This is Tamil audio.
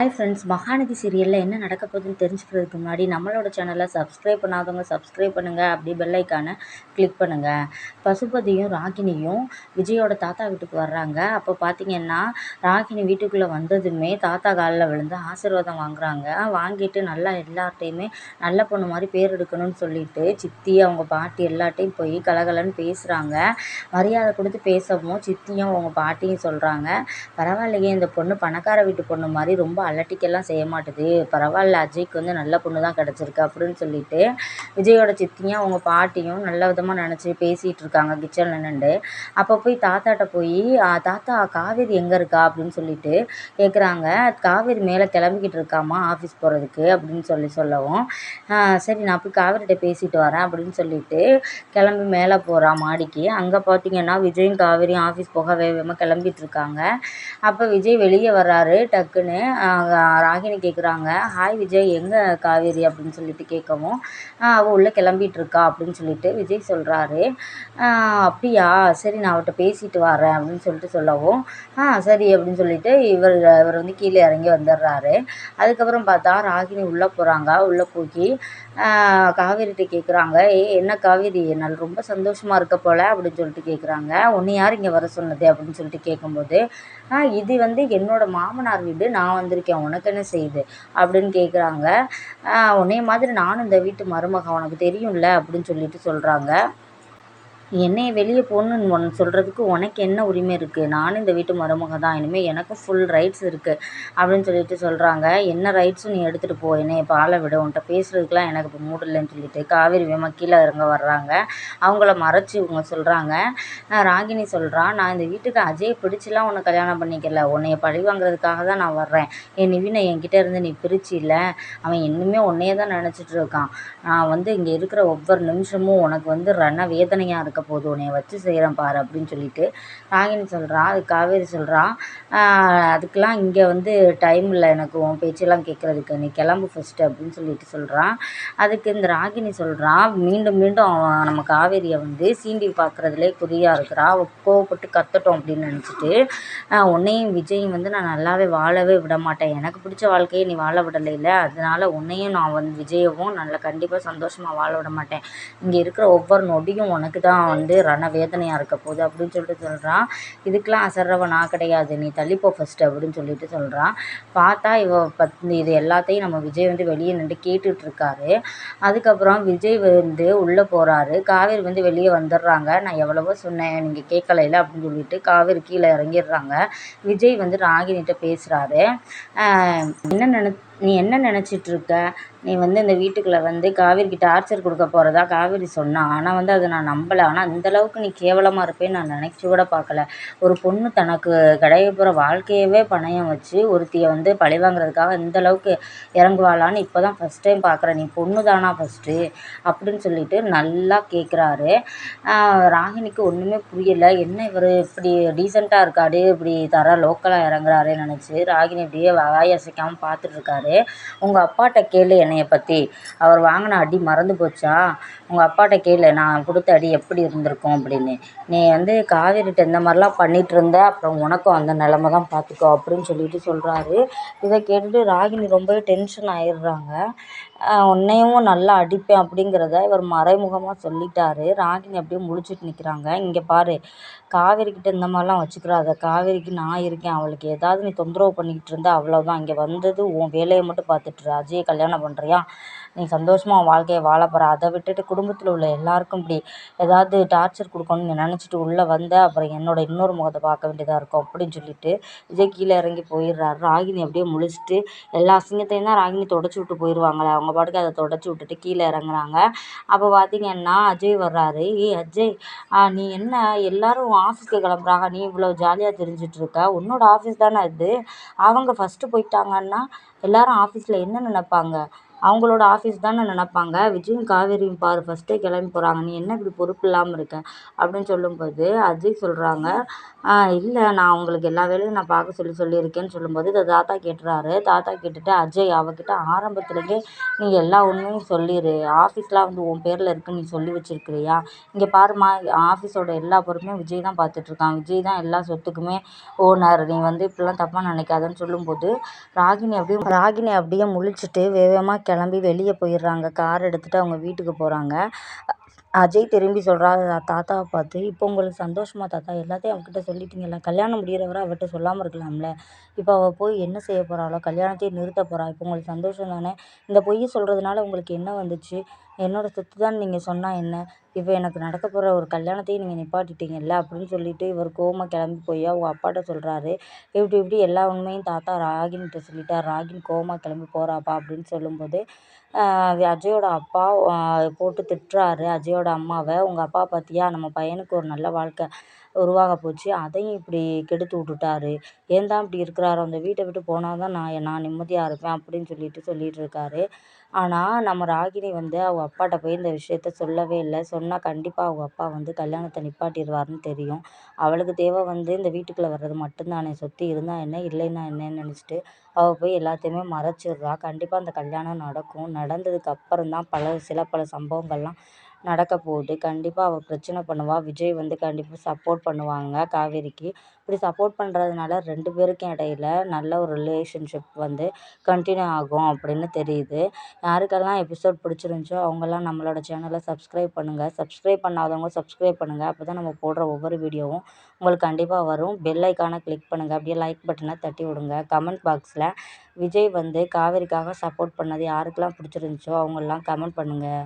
ஹாய் ஃப்ரெண்ட்ஸ் மகாநதி சீரியலில் என்ன நடக்க போகுதுன்னு தெரிஞ்சுக்கிறதுக்கு முன்னாடி நம்மளோட சேனலை சப்ஸ்கிரைப் பண்ணாதவங்க சப்ஸ்கிரைப் பண்ணுங்கள் அப்படி பெல் கிளிக் பண்ணுங்கள் பசுபதியும் ராகினியும் விஜயோட தாத்தா வீட்டுக்கு வர்றாங்க. அப்போ பார்த்தீங்கன்னா ராகினி வீட்டுக்குள்ளே வந்ததுமே தாத்தா காலில் விழுந்து ஆசீர்வாதம் வாங்குறாங்க. வாங்கிட்டு நல்லா எல்லார்ட்டையுமே நல்ல பொண்ணு மாதிரி பேர் எடுக்கணும்னு சொல்லிட்டு சித்தி அவங்க பாட்டி எல்லார்ட்டையும் போய் கலகலன்னு பேசுகிறாங்க மரியாதை கொடுத்து பேசவும் சித்தியும் அவங்க பாட்டியும் சொல்கிறாங்க பரவாயில்லையே இந்த பொண்ணு பணக்கார வீட்டு பொண்ணு மாதிரி ரொம்ப அலட்டிக்கெல்லாம் செய்ய மாட்டுது. பரவாயில்ல அஜய்க்கு வந்து நல்ல பொண்ணு தான் கிடச்சிருக்கு அப்படின்னு சொல்லிட்டு விஜயோட சித்தியும் அவங்க பாட்டியும் நல்ல விதமாக நினச்சி பேசிகிட்டு இருக்காங்க கிச்சனில் நின்று. அப்போ போய் தாத்தாட்ட போய் தாத்தா காவேரி எங்கே இருக்கா? அப்படின்னு சொல்லிட்டு கேட்குறாங்க காவேரி மேலே கிளம்பிக்கிட்டு இருக்காமா ஆஃபீஸ் போகிறதுக்கு அப்படின்னு சொல்லி சொல்லவும் சரி நான் போய் காவேரிகிட்ட பேசிட்டு வரேன் அப்படின்னு சொல்லிட்டு கிளம்பி மேலே போகிறான் மாடிக்கு. அங்கே பார்த்தீங்கன்னா விஜயும் காவேரியும் ஆஃபீஸ் போக வேகமாக கிளம்பிட்டு இருக்காங்க. அப்போ விஜய் வெளியே வர்றாரு டக்குன்னு ராகினி கேட்குறாங்க ஹாய் விஜய் எங்கே காவேரி? அப்படின்னு சொல்லிட்டு கேட்கவும் அவள் உள்ளே கிளம்பிகிட்ருக்கா அப்படின்னு சொல்லிட்டு விஜய் சொல்கிறாரு அப்படியா? சரி நான் அவட்ட பேசிட்டு வரேன் அப்படின்னு சொல்லிட்டு சொல்லவும் ஆ சரி அப்படின்னு சொல்லிட்டு இவர் இவர் வந்து கீழே இறங்கி வந்துடுறாரு. அதுக்கப்புறம் பார்த்தா ராகினி உள்ளே போகிறாங்க உள்ளே போய் காவேரிகிட்ட கேட்குறாங்க ஏ என்ன காவேரி? என்னால் ரொம்ப சந்தோஷமாக இருக்க போல் அப்படின்னு சொல்லிட்டு கேட்குறாங்க உன்னை யார் இங்கே வர சொன்னது? அப்படின்னு சொல்லிட்டு கேட்கும்போது இது வந்து என்னோடய மாமனார் வீடு நான் வந்திருக்கேன் உனக்கு என்ன செய்யுது அப்படின்னு கேட்குறாங்க உன்னைய மாதிரி நானும் இந்த வீட்டு மருமக உனக்கு தெரியும்ல அப்படின்னு சொல்லிட்டு சொல்கிறாங்க என்னைய வெளியே போகணுன்னு ஒன்று சொல்கிறதுக்கு உனக்கு என்ன உரிமை இருக்குது நானும் இந்த வீட்டு மருமக தான் இனிமேல் எனக்கும் ஃபுல் ரைட்ஸ் இருக்குது அப்படின்னு சொல்லிட்டு சொல்கிறாங்க என்ன ரைட்ஸும் நீ எடுத்துகிட்டு போ என்னைய இப்போ விட உன்கிட்ட பேசுகிறதுக்குலாம் எனக்கு இப்போ மூடு இல்லைன்னு சொல்லிட்டு காவேரி வேகமாக கீழே இறங்க வர்றாங்க. அவங்கள மறைச்சி இவங்க சொல்கிறாங்க ராகினி சொல்கிறான் நான் இந்த வீட்டுக்கு அஜய் பிடிச்சிலாம் உன்னை கல்யாணம் பண்ணிக்கல. உன்னைய பழி வாங்குறதுக்காக தான் நான் வர்றேன். என் நிவினை என்கிட்ட இருந்து நீ பிரிச்சு இல்லை. அவன் இன்னுமே உன்னையே தான் நினச்சிட்டு இருக்கான். நான் வந்து இங்கே இருக்கிற ஒவ்வொரு நிமிஷமும் உனக்கு வந்து ரண வேதனையாக இருக்க போது உன்னைய வச்சு செய்கிறேன் பாரு அப்படின்னு சொல்லிட்டு ராகினி சொல்கிறா அது காவேரி சொல்கிறா அதுக்கெலாம் இங்கே வந்து டைம் இல்லை எனக்கு உன் பேச்செல்லாம் கேட்குறதுக்கு நீ கிளம்பு ஃபஸ்ட்டு அப்படின்னு சொல்லிட்டு சொல்கிறான் அதுக்கு இந்த ராகினி சொல்கிறான் மீண்டும் மீண்டும் நம்ம காவேரியை வந்து சீண்டி பார்க்குறதுலே குறியாக இருக்கிறா. அவள் கோவப்பட்டு கத்தட்டும் அப்படின்னு நினச்சிட்டு உன்னையும் விஜயும் வந்து நான் நல்லாவே வாழவே விட மாட்டேன். எனக்கு பிடிச்ச வாழ்க்கையை நீ வாழ விடலைல அதனால உன்னையும் நான் வந்து விஜயவும் நல்லா கண்டிப்பாக சந்தோஷமாக வாழ விட மாட்டேன். இங்கே இருக்கிற ஒவ்வொரு நொடியும் உனக்கு தான் வந்து ரண வேதனையாக இருக்க போகுது அப்படின்னு சொல்லிட்டு சொல்கிறான் இதுக்கெலாம் அசர்றவ நான் கிடையாது. நீ தள்ளிப்போ ஃபஸ்ட்டு அப்படின்னு சொல்லிட்டு சொல்கிறான் பார்த்தா இவ பத் இது எல்லாத்தையும் நம்ம விஜய் வந்து வெளியே நின்று கேட்டுட்ருக்காரு அதுக்கப்புறம் விஜய் வந்து உள்ளே போகிறாரு காவேரி வந்து வெளியே வந்துடுறாங்க. நான் எவ்வளவோ சொன்னேன். நீங்கள் கேட்கலையில அப்படின்னு சொல்லிட்டு காவேரி கீழே இறங்கிடுறாங்க. விஜய் வந்து ராகினிட்ட பேசுகிறாரு என்ன நினை நீ என்ன நினச்சிட்ருக்க? நீ வந்து இந்த வீட்டுக்குள்ளே வந்து காவேரிக்கு டார்ச்சர் கொடுக்க போகிறதா காவேரி சொன்னான் ஆனால் வந்து அதை நான் நம்பலை. ஆனால் அந்தளவுக்கு நீ கேவலமாக இருப்பேன்னு நான் நினச்சி கூட பார்க்கல ஒரு பொண்ணு தனக்கு கிடைக்க போகிற வாழ்க்கையவே பணயம் வச்சு ஒருத்தியை வந்து பழி வாங்குறதுக்காக இந்தளவுக்கு இறங்குவாளான்னு இப்போ தான் ஃபஸ்ட் டைம் பார்க்குறேன் நீ பொண்ணு தானா ஃபஸ்ட்டு அப்படின்னு சொல்லிட்டு நல்லா கேட்குறாரு ராகினிக்கு ஒன்றுமே புரியலை. என்ன இவர் இப்படி டீசெண்டாக இருக்காரு? இப்படி தர லோக்கலாக இறங்குறாருன்னு நினச்சி ராகினி இப்படியே வாய் அசைக்காமல் பார்த்துட்ருக்காரு உங்கள் அப்பாட்ட கேளு என்னைய பற்றி அவர் வாங்கின அடி மறந்து போச்சா? உங்கள் அப்பாட்ட கேளு நான் கொடுத்த அடி எப்படி இருந்திருக்கும் அப்படின்னு. நீ வந்து காவேரிட்ட இந்த மாதிரிலாம் பண்ணிகிட்டு இருந்த அப்புறம் உனக்கும் அந்த நிலம தான் பார்த்துக்கோ அப்படின்னு சொல்லிட்டு சொல்கிறாரு இதை கேட்டுட்டு ராகினி ரொம்பவே டென்ஷன் ஆயிடுறாங்க. உன்னையும் நல்லா அடிப்பேன் அப்படிங்கிறத இவர் மறைமுகமாக சொல்லிட்டாரு. ராகினி அப்படியே முழிச்சிட்டு நிற்கிறாங்க இங்கே பாரு காவேரிக்கிட்ட இந்த மாதிரிலாம் வச்சுக்கிறாத. காவேரிக்கு நான் இருக்கேன். அவளுக்கு ஏதாவது நீ தொந்தரவு பண்ணிக்கிட்டு இருந்தால் அவ்வளோதான் இங்கே வந்தது உன் வேலையை மட்டும் பார்த்துட்டு அஜயை கல்யாணம் பண்ணுறியா நீ சந்தோஷமாக உன் வாழ்க்கையை வாழ போகிற அதை விட்டுட்டு குடும்பத்தில் உள்ள எல்லாருக்கும் இப்படி ஏதாவது டார்ச்சர் கொடுக்கணும்னு நினச்சிட்டு உள்ளே வந்த அப்புறம் என்னோட இன்னொரு முகத்தை பார்க்க வேண்டியதாக இருக்கும் அப்படின்னு சொல்லிட்டு விஜய் கீழே இறங்கி போயிடுறாரு. ராகினி அப்படியே முழிச்சிட்டு எல்லா அசிங்கத்தையும் தான் ராகினி தொடச்சி விட்டு போயிடுவாங்களே அவங்க பாட்டுக்கு அதை தொடச்சி விட்டுட்டு கீழே இறங்குறாங்க. அப்போ பார்த்தீங்கன்னா அஜய் வர்றாரு. ஏய் அஜய் நீ என்ன எல்லாரும் ஆஃபீஸ்க்கு கிளம்புறாங்க. நீ இவ்வளோ ஜாலியாக தெரிஞ்சிட்டு இருக்க. உன்னோட ஆஃபீஸ் தானே இது? அவங்க ஃபஸ்ட்டு போயிட்டாங்கன்னா எல்லாரும் ஆஃபீஸில் என்ன நினைப்பாங்க? அவங்களோட ஆஃபீஸ் தானே நினப்பாங்க. விஜயும் காவேரியும் பாரு ஃபஸ்ட்டே கிளம்பி போகிறாங்க நீ என்ன இப்படி பொறுப்பு இல்லாமல் இருக்க? அப்படின்னு சொல்லும்போது அஜய் சொல்கிறாங்க இல்லை நான் அவங்களுக்கு எல்லா வேலையும் நான் பார்க்க சொல்லி சொல்லியிருக்கேன்னு சொல்லும்போது இதை தாத்தா கேட்டுறாரு. தாத்தா கேட்டுட்டு அஜய் அவகிட்ட ஆரம்பத்துலேருந்தே நீ எல்லா உண்மையும் சொல்லிடு ஆஃபீஸ்லாம் வந்து உன் பேரில் இருக்குன்னு நீ சொல்லி வச்சுருக்கிறியா? இங்கே பாருமா ஆஃபீஸோட எல்லா பொறுப்பையும் விஜய் தான் பார்த்துட்ருக்கான் விஜய் தான் எல்லா சொத்துக்குமே ஓனர். நீ வந்து இப்படிலாம் தப்பாக நினைக்காதன்னு சொல்லும்போது ராகினி அப்படியே ராகினி அப்படியே முழிச்சிட்டு வேகமாக கிளம்பி வெளியே போயிடுறாங்க. கார் எடுத்துகிட்டு அவங்க வீட்டுக்கு போகிறாங்க அஜய் திரும்பி சொல்கிறாரு தாத்தாவை பார்த்து இப்போ உங்களுக்கு சந்தோஷமா தாத்தா? எல்லாத்தையும் அவகிட்ட சொல்லிட்டீங்கல்ல. கல்யாணம் முடிகிற வரை அவகிட்ட சொல்லாமல் இருக்கலாம்ல. இப்போ அவள் போய் என்ன செய்ய போகிறாளோ கல்யாணத்தையே நிறுத்த போகிறா இப்போ உங்களுக்கு சந்தோஷம் தானே? இந்த பொய் சொல்கிறதுனால உங்களுக்கு என்ன வந்துச்சு? என்னோடய சொத்து தான் நீங்கள் சொன்னால் என்ன? இப்போ எனக்கு நடக்க போகிற ஒரு கல்யாணத்தையும் நீங்கள் நிப்பாட்டிட்டீங்கள்ல அப்படின்னு சொல்லிட்டு இவர் கோவமாக கிளம்பி போய் அவங்க அப்பாகிட்ட சொல்கிறாரு இப்படி இப்படி எல்லா உண்மையும் தாத்தா ராகினிகிட்ட சொல்லிட்டார். ராகினி கோவமாக கிளம்பி போகிறாப்பா அப்படின்னு சொல்லும்போது அஜயோட அப்பா போட்டு திட்டுறாரு. அஜயோட அம்மாவை உங்கள் அப்பா பார்த்தியா நம்ம பையனுக்கு ஒரு நல்ல வாழ்க்கை உருவாக போச்சு. அதையும் இப்படி கெடுத்து விட்டுட்டாரு. ஏன் தான் இப்படி இருக்கிறாரு? அந்த வீட்டை விட்டு போனால் தான் நான் நான் நிம்மதியாக இருப்பேன் அப்படின்னு சொல்லிட்டு சொல்லிகிட்டு இருக்காரு. ஆனால் நம்ம ராகினி வந்து அவங்க அப்பாட்ட போய் இந்த விஷயத்த சொல்லவே இல்லை. சொன்னால் கண்டிப்பாக அவங்க அப்பா வந்து கல்யாணத்தை நிப்பாட்டிடுவாருன்னு தெரியும். அவளுக்கு தேவை வந்து இந்த வீட்டுக்குள்ளே வர்றது மட்டும்தானே. சொத்து இருந்தால் என்ன இல்லைன்னா என்னன்னு நினச்சிட்டு அவள் போய் எல்லாத்தையுமே மறைச்சிடுறா. கண்டிப்பாக அந்த கல்யாணம் நடக்கும். நடந்ததுக்கு அப்புறம் தான் பல சில பல சம்பவங்கள்லாம் நடக்க போகுது. கண்டிப்பாக அவள் பிரச்சனை பண்ணுவாள் விஜய் வந்து கண்டிப்பாக சப்போர்ட் பண்ணுவாங்க காவேரிக்கு. இப்படி சப்போர்ட் பண்ணுறதுனால ரெண்டு பேருக்கும் இடையில நல்ல ஒரு ரிலேஷன்ஷிப் வந்து கண்டினியூ ஆகும் அப்படின்னு தெரியுது. யாருக்கெல்லாம் எபிசோட் பிடிச்சிருந்துச்சோ அவங்கெல்லாம் நம்மளோட சேனலை சப்ஸ்கிரைப் பண்ணுங்கள் சப்ஸ்கிரைப் பண்ணாதவங்க சப்ஸ்கிரைப் பண்ணுங்கள் அப்போ தான் நம்ம போடுற ஒவ்வொரு வீடியோவும் உங்களுக்கு கண்டிப்பாக வரும். பெல் ஐக்கானை கிளிக் பண்ணுங்கள் அப்படியே லைக் பட்டனை தட்டி விடுங்க. கமெண்ட் பாக்ஸில் விஜய் வந்து காவேரிக்காக சப்போர்ட் பண்ணது யாருக்கெல்லாம் பிடிச்சிருந்துச்சோ அவங்கெல்லாம் கமெண்ட் பண்ணுங்கள்